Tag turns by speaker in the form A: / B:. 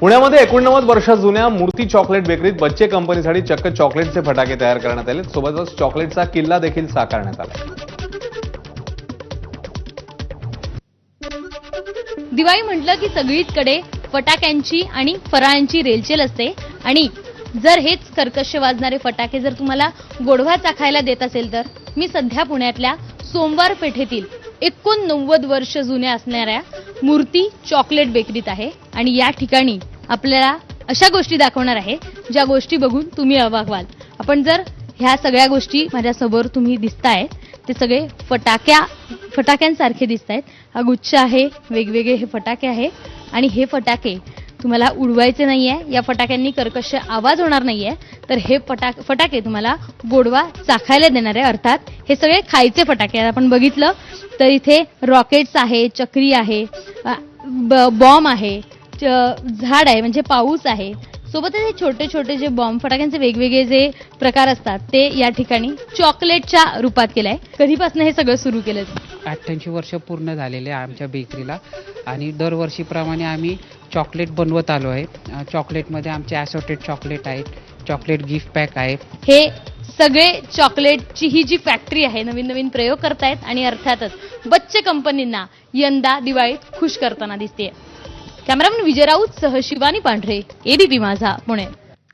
A: पुण्यामध्ये एकोणनव्वद वर्ष जुन्या मूर्ती चॉकलेट बेकरीत बच्चे कंपनीसाठी चक्क चॉकलेटचे फटाके तयार करण्यात आले. सोबतच चॉकलेटचा किल्ला देखील साकारण्यात आला.
B: दिवाळी म्हटलं की सगळीचकडे फटाक्यांची आणि फराळांची रेलचेल असते. आणि जर हेच कर्कश वाजणारे फटाके जर तुम्हाला गोडवा चाखायला देत असेल तर मी सध्या पुण्यातल्या सोमवार पेठेतील एकोणनव्वद वर्ष जुन्या असणाऱ्या मूर्ती चॉकलेट बेकरीत आहे. आणि या ठिकाणी आपल्याला अशा गोष्टी दाखवणार आहे ज्या गोष्टी बघून तुम्ही अवाक व्हाल. आपण जर ह्या सगळ्या गोष्टी माझ्यासमोर तुम्ही दिसताय ते सगळे फटाक्या फटाक्यांसारखे दिसत आहेत हा गुच्छ आहे वेगवेगळे हे फटाके आहे. आणि हे फटाके तुम्हाला उडवायचे नाही आहे या फटाक्यांनी कर्कश आवाज होणार नाही आहे तर हे फटाक फटाके तुम्हाला गोडवा चाखायला देणार आहे. अर्थात हे सगळे खायचे फटाके आहेत. आपण बघितलं तर इथे रॉकेट्स आहे चक्री आहे ब- बॉम्ब आहे झाड आहे म्हणजे पाऊस आहे. सोबतच हे छोटे छोटे जे बॉम्ब फटाक्यांचे वेगवेगळे जे प्रकार असतात ते या ठिकाणी चॉकलेटच्या रूपात केलंय कधीपासून हे सगळं सुरू केलं
C: अठ्ठ्याऐंशी वर्ष पूर्ण झालेले आहे आमच्या बेकरीला आणि दरवर्षीप्रमाणे आम्ही चॉकलेट बनवत आलो आहे. चॉकलेटमध्ये आमचे ॲसोटेड चॉकलेट आहेत चॉकलेट गिफ्ट पॅक आहे
B: हे सगळे चॉकलेटची ही जी फॅक्टरी आहे नवीन नवीन प्रयोग करतायत आणि अर्थातच बच्चे कंपनींना यंदा दिवाळीत खुश करताना दिसते कॅमेरामन विजय राऊत सह शिवानी पांढरे एबीपी माझा पुणे.